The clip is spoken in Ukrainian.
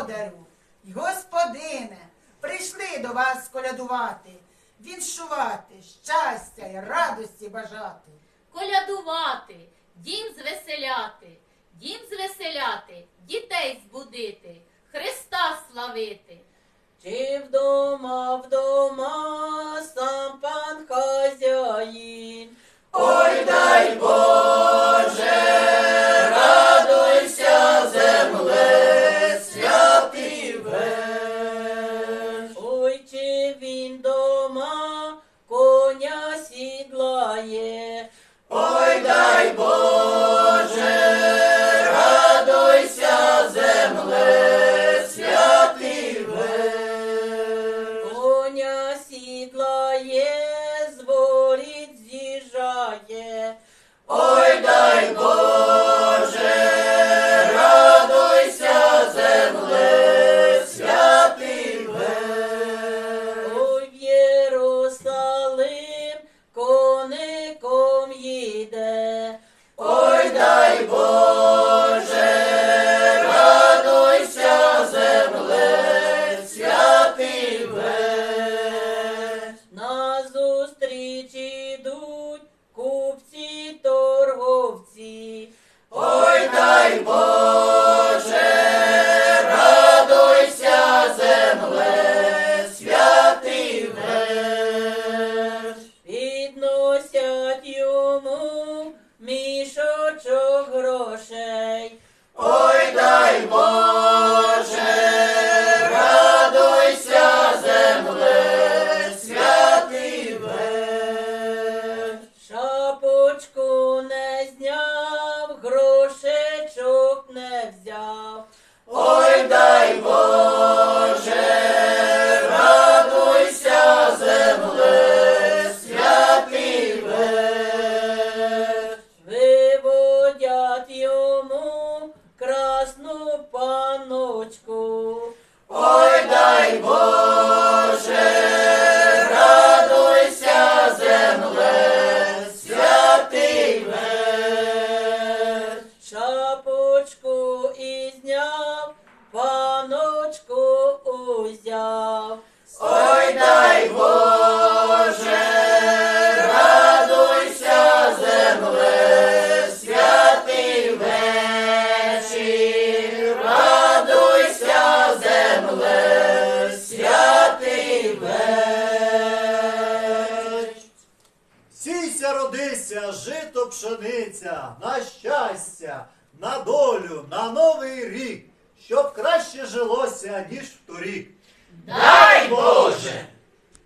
господарю й господине, прийшли до вас колядувати, віншувати, щастя й радості бажати. колядувати, дім звеселяти, дім звеселяти, дітей збудити, Христа славити. Чи вдома, вдома сам пан хазяїн? Ой, дай Боже, дай Боже, радуйся, земле, святий. Ой, в Єрусалим коником їде. Ой, дай Боже, радуйся, земле, святий. На зустріч guys know узяв. Ой, дай Боже, радуйся, земле, святий вечір, радуйся, земле, святий вечір. Сійся, родися, жито пшениця, на щастя, на долю, на новий рік, щоб краще жилося, ніж вторік. Дай Боже!